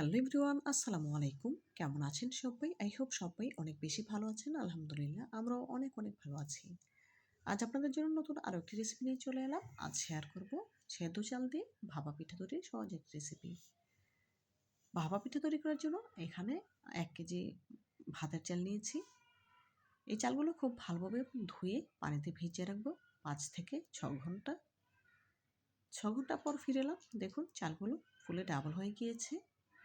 Hello everyone, আসসালামু আলাইকুম। কেমন আছেন সবাই? আই হোপ সবাই অনেক বেশি ভালো আছেন, আলহামদুলিল্লাহ আমরাও অনেক অনেক ভালো আছি। আজ আপনাদের জন্য নতুন আরও একটি রেসিপি নিয়ে চলে এলাম। আজ শেয়ার করব সেদ্ধ চাল দিয়ে ভাপা পিঠা তৈরির সহজ একটি রেসিপি ভাপা পিঠা তৈরি করার জন্য এখানে এক কেজি ভাতের চাল নিয়েছি। এই চালগুলো খুব ভালোভাবে ধুয়ে পানিতে ভিজিয়ে রাখব পাঁচ থেকে ছ ঘণ্টা। ছ ঘণ্টা পর ফিরে এলাম। দেখুন, চালগুলো ফুলে ডাবল হয়ে গিয়েছে।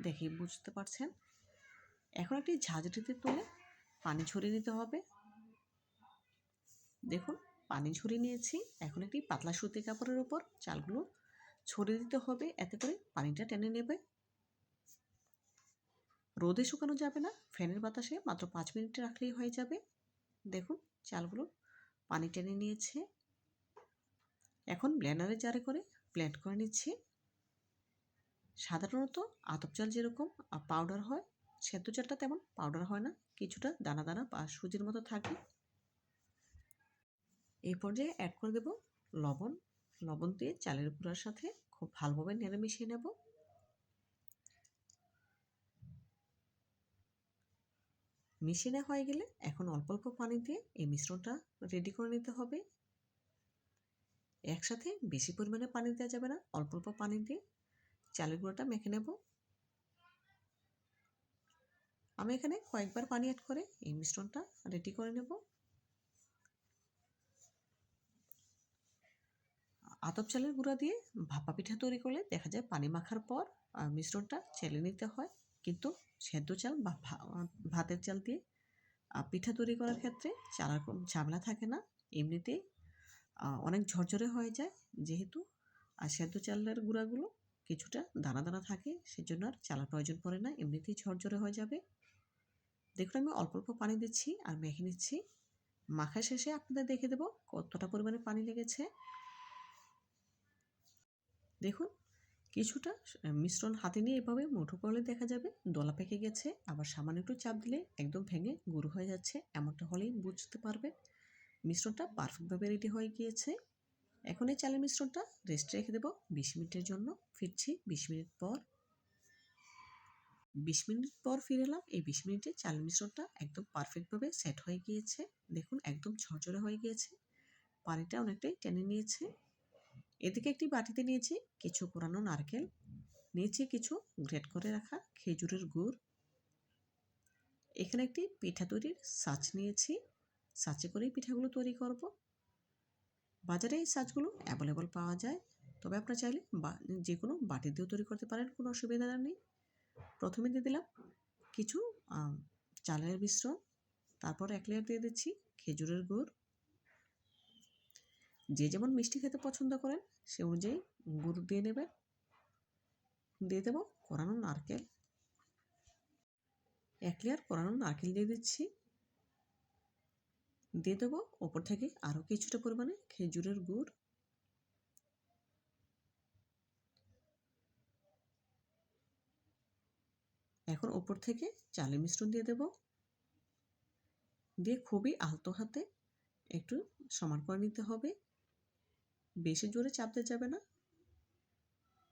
দেখে বুঝতে পারছেন। এখন একটি ঝাঁঝরিতে তুলে পানি ঝরিয়ে নিতে হবে। দেখুন, পানি ঝরিয়ে নিয়েছি। এখন একটি পাতলা সুতি কাপড়ের ওপর চালগুলো ছড়িয়ে দিতে হবে। এতে করে পানিটা টেনে নেবে। রোদে শুকানো যাবে না। ফ্যানের বাতাসে মাত্র পাঁচ মিনিট রাখলেই হয়ে যাবে। দেখুন, চালগুলো পানি টেনে নিয়েছে। এখন ব্লেন্ডারে জারে করে ব্লেন্ড করে নিচ্ছি। সাধারণত আতপ চাল যেরকম পাউডার হয়, সেদ্ধ চালটা তেমন পাউডার হয় না, কিছুটা দানা দানা বা সুজির মতো থাকে। এই পর্যায়ে অ্যাড করে দেব লবণ। লবণ দিয়ে চালের গুঁড়ার সাথে খুব ভালোভাবে নেড়ে মিশিয়ে নেব। মিশিয়ে নেওয়া হয়ে গেলে এখন অল্প অল্প পানি দিয়ে এই মিশ্রণটা রেডি করে নিতে হবে। একসাথে বেশি পরিমাণে পানি দেওয়া যাবে না, অল্প অল্প পানি দিয়ে চালের গুঁড়োটা মেখে নেব। আমি এখানে কয়েকবার পানি অ্যাড করে এই মিশ্রণটা রেডি করে নেব। আতপ চালের গুঁড়া দিয়ে ভাপা পিঠা তৈরি করলে দেখা যায় পানি মাখার পর মিশ্রণটা চেলে নিতে হয়। কিন্তু সেদ্ধ চাল বা ভাতের চাল দিয়ে পিঠা তৈরি করার ক্ষেত্রে চালার ঝামেলা থাকে না। এমনিতেই অনেক ঝরঝরে হয়ে যায় যেহেতু আর সেদ্ধ চালের গুঁড়াগুলো কিছুটা দানা দানা থাকে, সেজন্য আর চালার প্রয়োজন পড়ে না, এমনিতেই ঝরঝরে হয়ে যাবে। দেখুন, আমি অল্প অল্প পানি দিচ্ছি আর মেখে নিচ্ছি। মাখা শেষে আপনাদের দেখে দেব কতটা পরিমাণে পানি লেগেছে। দেখুন, কিছুটা মিশ্রণ হাতে নিয়ে এভাবে মুঠো করলে দেখা যাবে দলা পেকে গেছে, আবার সামান্য একটু চাপ দিলে একদম ভেঙে গুঁড়ো হয়ে যাচ্ছে, এমনটা হলেই বুঝতে পারবে মিশ্রণটা পারফেক্টভাবে রেডি হয়ে গিয়েছে। এখন এই চালের মিশ্রণটা রেস্টে রেখে দেবো বিশ মিনিটের জন্য। ফিরছি বিশ মিনিট পর। বিশ মিনিট পর ফিরে এলাম, এই বিশ মিনিটে চালের মিশ্রণটা একদম পারফেক্টভাবে সেট হয়ে গিয়েছে। দেখুন, একদম ঝরঝরে হয়ে গিয়েছে। পানিটা অনেকটাই টেনে নিয়েছে। এদিকে একটি বাটিতে নিয়েছি কিছু পুরানো নারকেল। নিয়েছি কিছু গ্রেট করে রাখা খেজুরের গুড়। এখানে একটি পিঠা তৈরির সাচ নিয়েছি। সাচে করেই পিঠাগুলো তৈরি করব। বাজারে এই সাজগুলো অ্যাভেলেবল পাওয়া যায়। তবে আপনারা চাইলে বা যে কোনো বাটি দিয়েও তৈরি করতে পারেন, কোনো অসুবিধা নেই। প্রথমে দিয়ে দিলাম কিছু চালের মিশ্রণ। তারপর এক লেয়ার দিয়ে দিচ্ছি খেজুরের গুড়। যে যেমন মিষ্টি খেতে পছন্দ করেন, সে অনুযায়ী গুড় দিয়ে নেবেন। দিয়ে দেবো কোরানো নারকেল। এক লেয়ার কোরানো নারকেল দিয়ে দিচ্ছি। দিয়ে দেবো। ওপর থেকে আরও কিছুটা পরিমাণে খেজুরের গুড়। এখন ওপর থেকে চালের মিশ্রণ দিয়ে দেব। দিয়ে খুবই আলতো হাতে একটু সমান করে নিতে হবে। বেশি জোরে চাপতে যাবে না।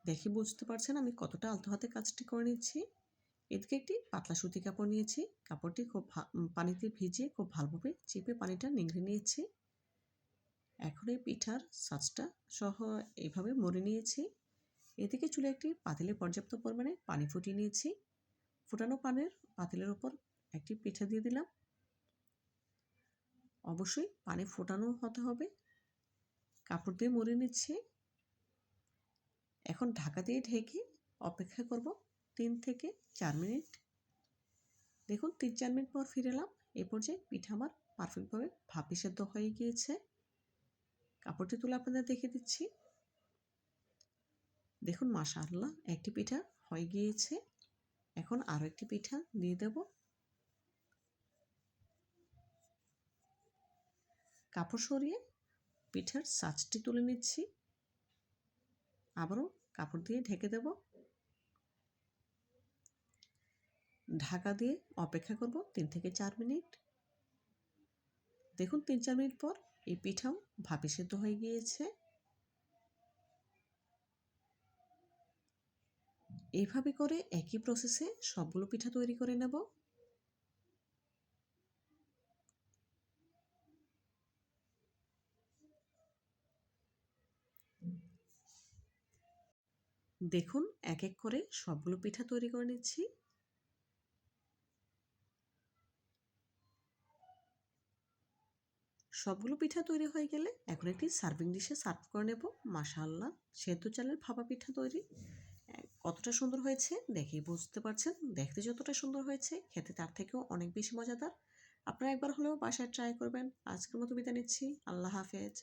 দেখে বুঝতে পারছেন আমি কতটা আলতো হাতে কাজটি করে নিচ্ছি। এদিকে একটি পাতলা সুতি কাপড় নিয়েছি। কাপড়টি খুব পানিতে ভিজিয়ে খুব ভালোভাবে চেপে পানিটা নিংড়ে নিয়েছি। এখন এই পিঠার সাজটা সহ এইভাবে মরে নিয়েছি। এদিকে চুলে একটি পাতিলে পর্যাপ্ত পরিমাণে পানি ফুটিয়ে নিয়েছি। ফুটানো পানের পাতিলের ওপর একটি পিঠা দিয়ে দিলাম। অবশ্যই পানি ফোটানো হতে হবে। কাপড় দিয়ে মরে নিচ্ছি। এখন ঢাকা দিয়ে ঢেকে অপেক্ষা করব তিন থেকে চার মিনিট। দেখুন, তিন চার মিনিট পর ফিরে এলাম। এ পর্যায়ে পিঠা আমার পারফেক্টভাবে ভাপি সেদ্ধ হয়ে গিয়েছে। কাপড়টি তুলে আপনাদের দেখে দিচ্ছি। দেখুন, মাশাআল্লাহ, একটি পিঠা হয়ে গিয়েছে। এখন আরও একটি পিঠা দিয়ে দেব। কাপড় সরিয়ে পিঠার সাজটি তুলে নিচ্ছি। আবারও কাপড় দিয়ে ঢেকে দেবো। ঢাকা দিয়ে অপেক্ষা করব তিন থেকে চার মিনিট। দেখুন, তিন চার মিনিট পর এই পিঠাও ভাপে সেদ্ধ হয়ে গিয়েছে। এইভাবে করে একই প্রসেসে সবগুলো পিঠা তৈরি করে নেব। দেখুন, এক এক করে সবগুলো পিঠা তৈরি করে নিচ্ছি। সবগুলো পিঠা তৈরি হয়ে গেলে এখন একটি সার্ভিং ডিশে সার্ভ করে নেব। মাশাআল্লাহ, সেদ্ধ চালের ভাপা পিঠা তৈরি। কতটা সুন্দর হয়েছে দেখেই বুঝতে পারছেন। দেখতে যতটা সুন্দর হয়েছে, খেতে তার থেকেও অনেক বেশি মজাদার। আপনারা একবার হলেও বাসায় ট্রাই করবেন। আজকের মতো বিদায় নিচ্ছি। আল্লাহ হাফেজ।